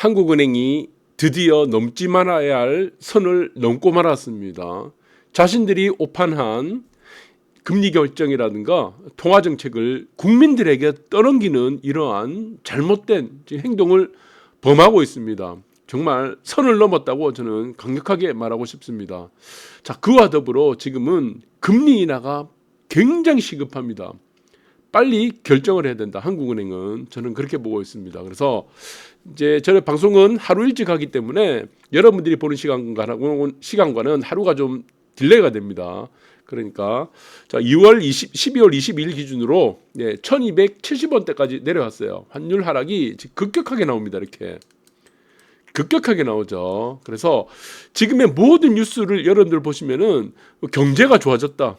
한국은행이 드디어 넘지 말아야 할 선을 넘고 말았습니다. 자신들이 오판한 금리 결정이라든가 통화 정책을 국민들에게 떠넘기는 이러한 잘못된 행동을 범하고 있습니다. 정말 선을 넘었다고 저는 강력하게 말하고 싶습니다. 자, 그와 더불어 지금은 금리 인하가 굉장히 시급합니다. 빨리 결정을 해야 된다. 한국은행은 저는 그렇게 보고 있습니다. 그래서 이제 저는 방송은 하루 일찍 하기 때문에 여러분들이 보는 시간과는 시간과는 하루가 좀 딜레이가 됩니다. 그러니까 자 2월 20, 12월 22일 기준으로 예, 1,270원대까지 내려왔어요. 환율 하락이 급격하게 나옵니다. 이렇게 급격하게 나오죠. 그래서 지금의 모든 뉴스를 여러분들 보시면은 경제가 좋아졌다.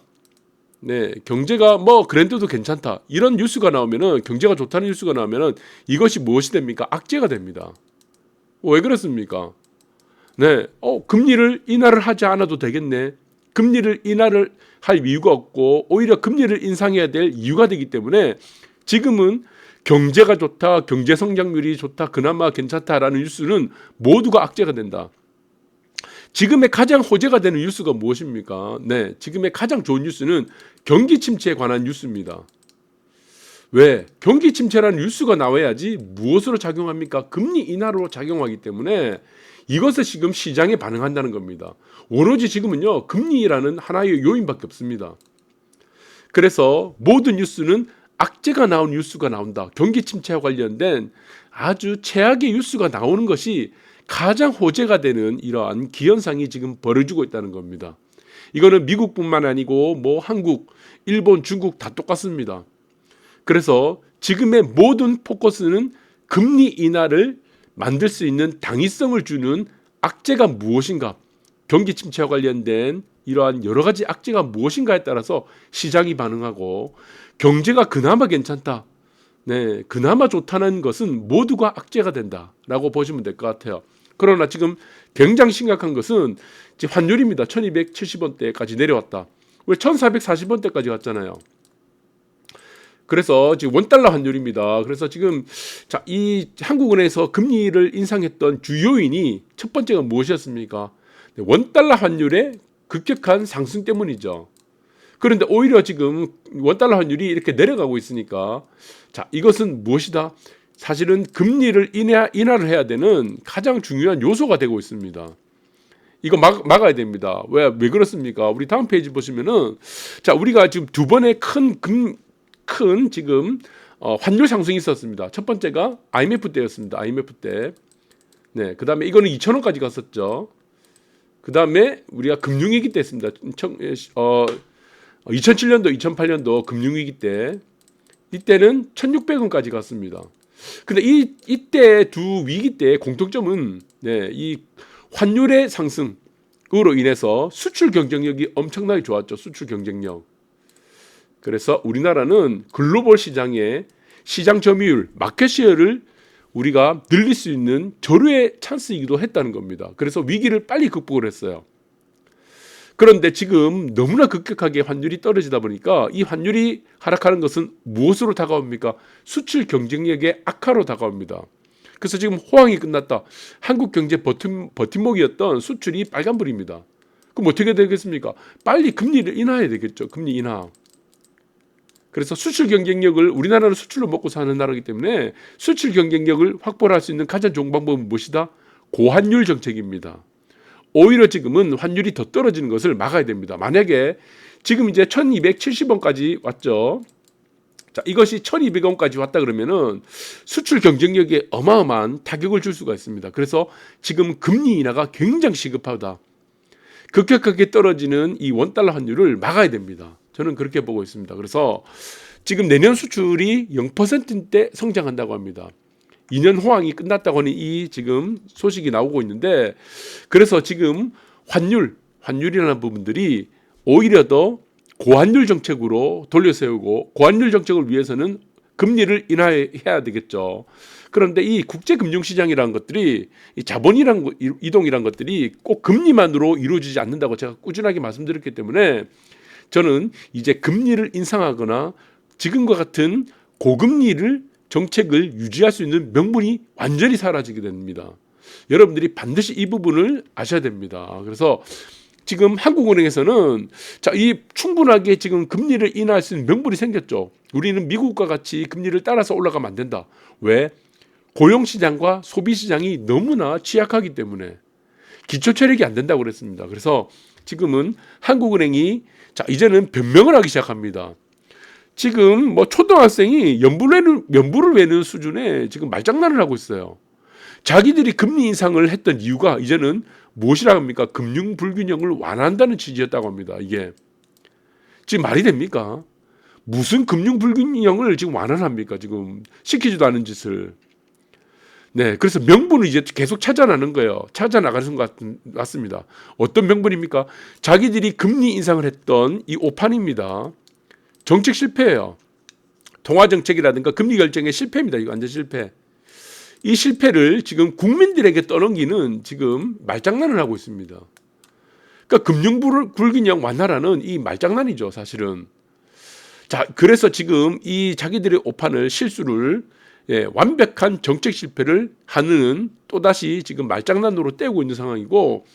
네, 경제가 뭐 그랜드도 괜찮다. 이런 뉴스가 나오면은 경제가 좋다는 뉴스가 나오면은 이것이 무엇이 됩니까? 악재가 됩니다. 왜 그렇습니까? 네, 어 금리를 인하를 하지 않아도 되겠네. 금리를 인하를 할 이유가 없고 오히려 금리를 인상해야 될 이유가 되기 때문에 지금은 경제가 좋다, 경제 성장률이 좋다, 그나마 괜찮다라는 뉴스는 모두가 악재가 된다. 지금의 가장 호재가 되는 뉴스가 무엇입니까? 네, 지금의 가장 좋은 뉴스는 경기 침체에 관한 뉴스입니다. 왜? 경기 침체라는 뉴스가 나와야지 무엇으로 작용합니까? 금리 인하로 작용하기 때문에 이것을 지금 시장에 반응한다는 겁니다. 오로지 지금은요, 금리라는 하나의 요인밖에 없습니다. 그래서 모든 뉴스는 악재가 나온 뉴스가 나온다. 경기 침체와 관련된 아주 최악의 뉴스가 나오는 것이 가장 호재가 되는 이러한 기현상이 지금 벌어지고 있다는 겁니다. 이거는 미국뿐만 아니고 뭐 한국, 일본, 중국 다 똑같습니다. 그래서 지금의 모든 포커스는 금리 인하를 만들 수 있는 당위성을 주는 악재가 무엇인가, 경기 침체와 관련된 이러한 여러 가지 악재가 무엇인가에 따라서 시장이 반응하고 경제가 그나마 괜찮다. 네, 그나마 좋다는 것은 모두가 악재가 된다라고 보시면 될 것 같아요. 그러나 지금 굉장히 심각한 것은 환율입니다. 1270원대까지 내려왔다. 왜 1440원대까지 갔잖아요. 그래서 지금 원달러 환율입니다. 그래서 지금 자, 이 한국은행에서 금리를 인상했던 주요인이 첫 번째가 무엇이었습니까? 네, 원달러 환율의 급격한 상승 때문이죠. 그런데 오히려 지금 원달러 환율이 이렇게 내려가고 있으니까 자, 이것은 무엇이다? 사실은 금리를 인하, 인하를 해야 되는 가장 중요한 요소가 되고 있습니다. 이거 막, 막아야 됩니다. 왜, 왜 그렇습니까? 우리 다음 페이지 보시면은, 자, 우리가 지금 두 번의 큰, 금, 큰 지금, 어, 환율 상승이 있었습니다. 첫 번째가 IMF 때였습니다. IMF 때. 네. 그 다음에 이거는 2,000원까지 갔었죠. 그 다음에 우리가 금융위기 때 했습니다. 어, 2007년도, 2008년도 금융위기 때. 이때는 1,600원까지 갔습니다. 근데 이 이때 두 위기 때 공통점은 네, 이 환율의 상승으로 인해서 수출 경쟁력이 엄청나게 좋았죠. 수출 경쟁력. 그래서 우리나라는 글로벌 시장의 시장 점유율, 마켓 시어를 우리가 늘릴 수 있는 절호의 찬스이기도 했다는 겁니다. 그래서 위기를 빨리 극복을 했어요. 그런데 지금 너무나 급격하게 환율이 떨어지다 보니까 이 환율이 하락하는 것은 무엇으로 다가옵니까? 수출 경쟁력의 악화로 다가옵니다. 그래서 지금 호황이 끝났다. 한국 경제 버팀, 버팀목이었던 수출이 빨간불입니다. 그럼 어떻게 되겠습니까? 빨리 금리를 인하해야 되겠죠. 금리 인하. 그래서 수출 경쟁력을 우리나라는 수출로 먹고 사는 나라이기 때문에 수출 경쟁력을 확보할 수 있는 가장 좋은 방법은 무엇이다? 고환율 정책입니다. 오히려 지금은 환율이 더 떨어지는 것을 막아야 됩니다. 만약에 지금 이제 1270원까지 왔죠. 자, 이것이 1200원까지 왔다 그러면은 수출 경쟁력에 어마어마한 타격을 줄 수가 있습니다. 그래서 지금 금리 인하가 굉장히 시급하다. 급격하게 떨어지는 이 원달러 환율을 막아야 됩니다. 저는 그렇게 보고 있습니다. 그래서 지금 내년 수출이 0%대 성장한다고 합니다. 2년 호황이 끝났다고 하는 이 지금 소식이 나오고 있는데 그래서 지금 환율, 환율이라는 부분들이 오히려 더 고환율 정책으로 돌려세우고 고환율 정책을 위해서는 금리를 인하해야 되겠죠. 그런데 이 국제 금융 시장이라는 것들이 이 자본이란 이동이란 것들이 꼭 금리만으로 이루어지지 않는다고 제가 꾸준하게 말씀드렸기 때문에 저는 이제 금리를 인상하거나 지금과 같은 고금리를 정책을 유지할 수 있는 명분이 완전히 사라지게 됩니다. 여러분들이 반드시 이 부분을 아셔야 됩니다. 그래서 지금 한국은행에서는 자, 이 충분하게 지금 금리를 인하할 수 있는 명분이 생겼죠. 우리는 미국과 같이 금리를 따라서 올라가면 안 된다. 왜? 고용 시장과 소비 시장이 너무나 취약하기 때문에 기초 체력이 안 된다고 그랬습니다. 그래서 지금은 한국은행이 자, 이제는 변명을 하기 시작합니다. 지금 뭐 초등학생이 외는, 연부를 외는 수준의 지금 말장난을 하고 있어요. 자기들이 금리 인상을 했던 이유가 이제는 무엇이라 합니까? 금융 불균형을 완화한다는 취지였다고 합니다. 이게 지금 말이 됩니까? 무슨 금융 불균형을 지금 완화합니까? 지금 시키지도 않은 짓을. 네, 그래서 명분을 이제 계속 찾아나는 거예요. 찾아나가는 것 같- 같습니다. 어떤 명분입니까? 자기들이 금리 인상을 했던 이 오판입니다. 정책 실패예요. 통화 정책이라든가 금리 결정의 실패입니다. 이거 완전 실패. 이 실패를 지금 국민들에게 떠넘기는 지금 말장난을 하고 있습니다. 그러니까 금융 불- 불균형 완화라는 이 말장난이죠, 사실은. 자, 그래서 지금 이 자기들의 오판을 실수를 예, 완벽한 정책 실패를 하는 또다시 지금 말장난으로 떼고 있는 상황이고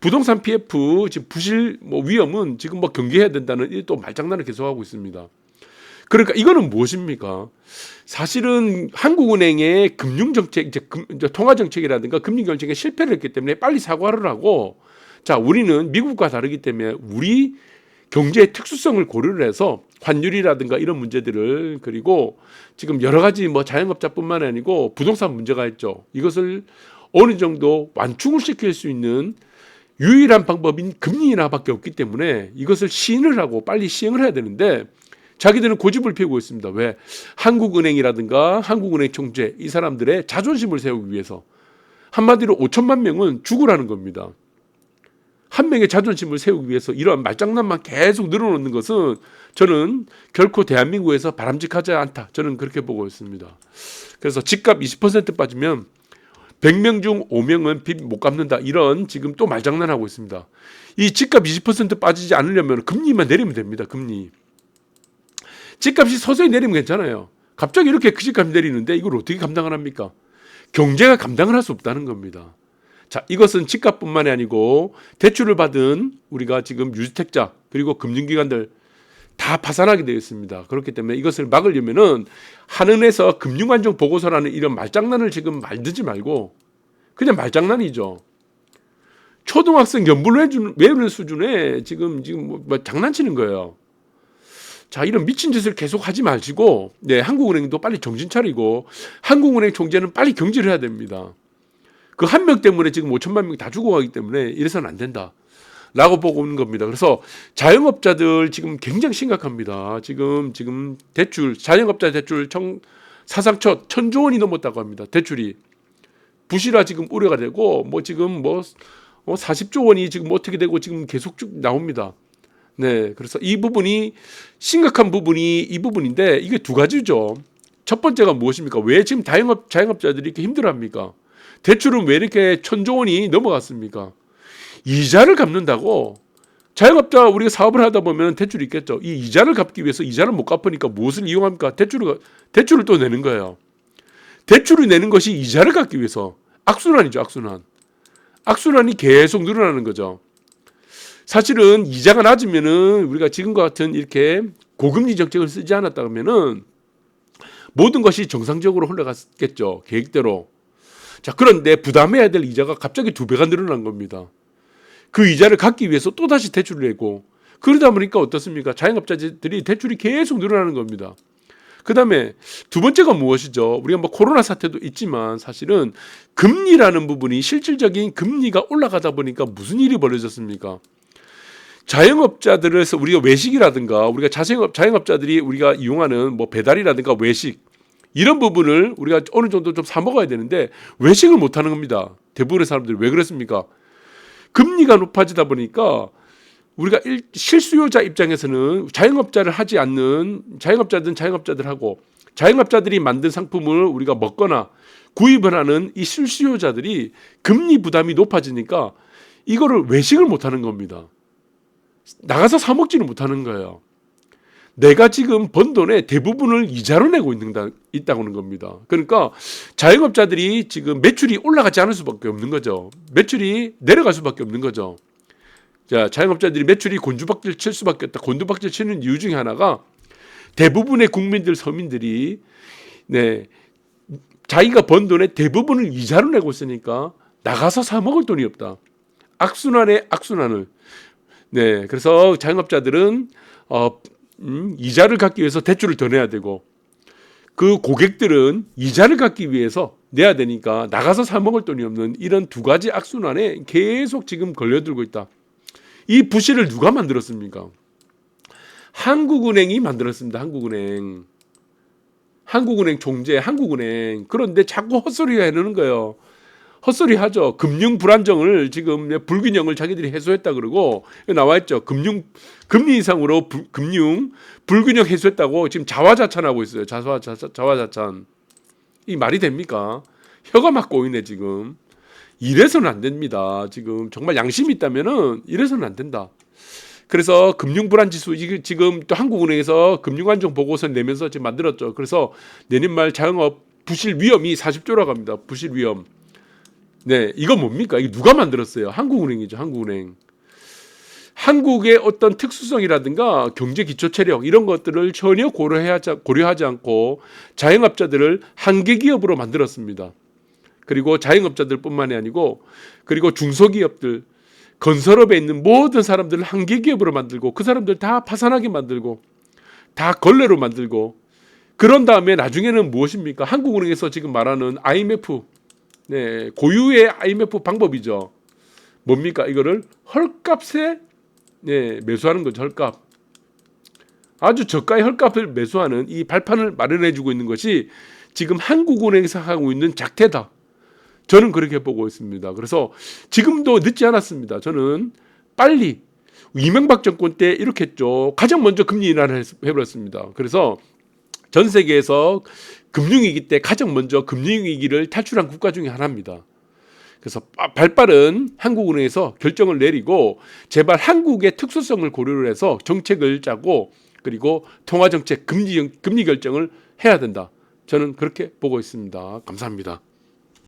부동산 PF 지금 부실 뭐 위험은 지금 뭐 경계해야 된다는 이또 말장난을 계속하고 있습니다. 그러니까 이거는 무엇입니까? 사실은 한국은행의 금융정책, 이제, 금, 이제 통화정책이라든가 금리결정에 실패를 했기 때문에 빨리 사과를 하고 자, 우리는 미국과 다르기 때문에 우리 경제의 특수성을 고려를 해서 환율이라든가 이런 문제들을 그리고 지금 여러 가지 뭐 자영업자뿐만 아니고 부동산 문제가 있죠. 이것을 어느 정도 완충을 시킬 수 있는 유일한 방법인 금리 인하밖에 없기 때문에 이것을 시인을 하고 빨리 시행을 해야 되는데 자기들은 고집을 피우고 있습니다. 왜? 한국은행이라든가 한국은행 총재 이 사람들의 자존심을 세우기 위해서 한마디로 5천만 명은 죽으라는 겁니다. 한 명의 자존심을 세우기 위해서 이러한 말장난만 계속 늘어놓는 것은 저는 결코 대한민국에서 바람직하지 않다. 저는 그렇게 보고 있습니다. 그래서 집값 20% 빠지면 100명 중 5명은 빚 못 갚는다. 이런 지금 또 말장난하고 있습니다. 이 집값 20% 빠지지 않으려면 금리만 내리면 됩니다. 금리. 집값이 서서히 내리면 괜찮아요. 갑자기 이렇게 그 집값 내리는데 이걸 어떻게 감당을 합니까? 경제가 감당을 할 수 없다는 겁니다. 자, 이것은 집값뿐만이 아니고 대출을 받은 우리가 지금 유주택자 그리고 금융기관들 다 파산하게 되어 있습니다. 그렇기 때문에 이것을 막으려면은 한은에서 금융안정 보고서라는 이런 말장난을 지금 말드지 말고 그냥 말장난이죠. 초등학생 연불 외우는 수준에 지금 지금 뭐, 뭐 장난치는 거예요. 자 이런 미친 짓을 계속 하지 마시고 네 한국은행도 빨리 정신 차리고 한국은행 총재는 빨리 경질을 해야 됩니다. 그 한 명 때문에 지금 5천만 명이 다 죽어가기 때문에 이래서는 안 된다. 라고 보고 있는 겁니다. 그래서 자영업자들 지금 굉장히 심각합니다. 지금 지금 대출 자영업자 대출 청 사상 첫 천조 원이 넘었다고 합니다. 대출이 부실화 지금 우려가 되고 뭐 지금 뭐 어, 40조 원이 지금 어떻게 되고 지금 계속 쭉 나옵니다. 네, 그래서 이 부분이 심각한 부분이 이 부분인데 이게 두 가지죠. 첫 번째가 무엇입니까? 왜 지금 자영업 자영업자들이 이렇게 힘들어 합니까? 대출은 왜 이렇게 천조 원이 넘어갔습니까? 이자를 갚는다고 자영업자 우리가 사업을 하다 보면 대출이 있겠죠. 이 이자를 갚기 위해서 이자를 못 갚으니까 무엇을 이용합니까? 대출을 대출을 또 내는 거예요. 대출을 내는 것이 이자를 갚기 위해서 악순환이죠, 악순환. 악순환이 계속 늘어나는 거죠. 사실은 이자가 낮으면은 우리가 지금과 같은 이렇게 고금리 정책을 쓰지 않았다 그러면은 모든 것이 정상적으로 흘러갔겠죠. 계획대로. 자, 그런데 부담해야 될 이자가 갑자기 두 배가 늘어난 겁니다. 그 이자를 갚기 위해서 또 다시 대출을 내고 그러다 보니까 어떻습니까? 자영업자들이 대출이 계속 늘어나는 겁니다. 그 다음에 두 번째가 무엇이죠? 우리가 뭐 코로나 사태도 있지만 사실은 금리라는 부분이 실질적인 금리가 올라가다 보니까 무슨 일이 벌어졌습니까? 자영업자들에서 우리가 외식이라든가 우리가 자영업 자영업자들이 우리가 이용하는 뭐 배달이라든가 외식 이런 부분을 우리가 어느 정도 좀 사 먹어야 되는데 외식을 못 하는 겁니다. 대부분의 사람들이 왜 그렇습니까? 금리가 높아지다 보니까 우리가 일, 실수요자 입장에서는 자영업자를 하지 않는 자영업자든 자영업자들하고 자영업자들이 만든 상품을 우리가 먹거나 구입을 하는 이 실수요자들이 금리 부담이 높아지니까 이거를 외식을 못 하는 겁니다. 나가서 사 먹지는 못하는 거예요. 내가 지금 번 돈의 대부분을 이자로 내고 있는 있다고는 겁니다. 그러니까 자영업자들이 지금 매출이 올라가지 않을 수밖에 없는 거죠. 매출이 내려갈 수밖에 없는 거죠. 자, 자영업자들이 매출이 곤두박질 칠 수밖에 없다. 곤두박질 치는 이유 중에 하나가 대부분의 국민들 서민들이 네 자기가 번 돈의 대부분을 이자로 내고 있으니까 나가서 사 먹을 돈이 없다. 악순환의 악순환을 네 그래서 자영업자들은 어 음, 이자를 갚기 위해서 대출을 더 내야 되고 그 고객들은 이자를 갚기 위해서 내야 되니까 나가서 사 먹을 돈이 없는 이런 두 가지 악순환에 계속 지금 걸려들고 있다. 이 부실을 누가 만들었습니까? 한국은행이 만들었습니다. 한국은행. 한국은행 총재, 한국은행. 그런데 자꾸 헛소리 해내는 거예요. 헛소리 하죠. 금융 불안정을 지금 불균형을 자기들이 해소했다 그러고 나와 있죠. 금융 금리 인상으로 부, 금융 불균형 해소했다고 지금 자화자찬하고 있어요. 자화 자화자찬. 이 말이 됩니까? 혀가 막 꼬이네 지금. 이래서는 안 됩니다. 지금 정말 양심이 있다면은 이래서는 안 된다. 그래서 금융 불안 지수 지금 또 한국은행에서 금융 안정 보고서 내면서 지금 만들었죠. 그래서 내년 말 자영업 부실 위험이 40조라고 합니다. 부실 위험. 네, 이거 뭡니까? 이게 누가 만들었어요? 한국은행이죠. 한국은행. 한국의 어떤 특수성이라든가 경제 기초 체력 이런 것들을 전혀 고려하지, 고려하지 않고 자영업자들을 한계 기업으로 만들었습니다. 그리고 자영업자들뿐만이 아니고 그리고 중소기업들 건설업에 있는 모든 사람들을 한계 기업으로 만들고 그 사람들 다 파산하게 만들고 다 걸레로 만들고 그런 다음에 나중에는 무엇입니까? 한국은행에서 지금 말하는 IMF 네, 고유의 IMF 방법이죠. 뭡니까? 이거를 헐값에 네, 매수하는 거죠. 헐값. 아주 저가의 헐값을 매수하는 이 발판을 마련해 주고 있는 것이 지금 한국은행에서 하고 있는 작태다. 저는 그렇게 보고 있습니다. 그래서 지금도 늦지 않았습니다. 저는 빨리 이명박 정권 때 이렇게 했죠. 가장 먼저 금리 인하를 해버렸습니다. 그래서 전 세계에서 금융위기 때 가장 먼저 금융위기를 탈출한 국가 중에 하나입니다. 그래서 발빠른 한국은행에서 결정을 내리고 제발 한국의 특수성을 고려를 해서 정책을 짜고 그리고 통화정책 금리, 금리 결정을 해야 된다. 저는 그렇게 보고 있습니다. 감사합니다.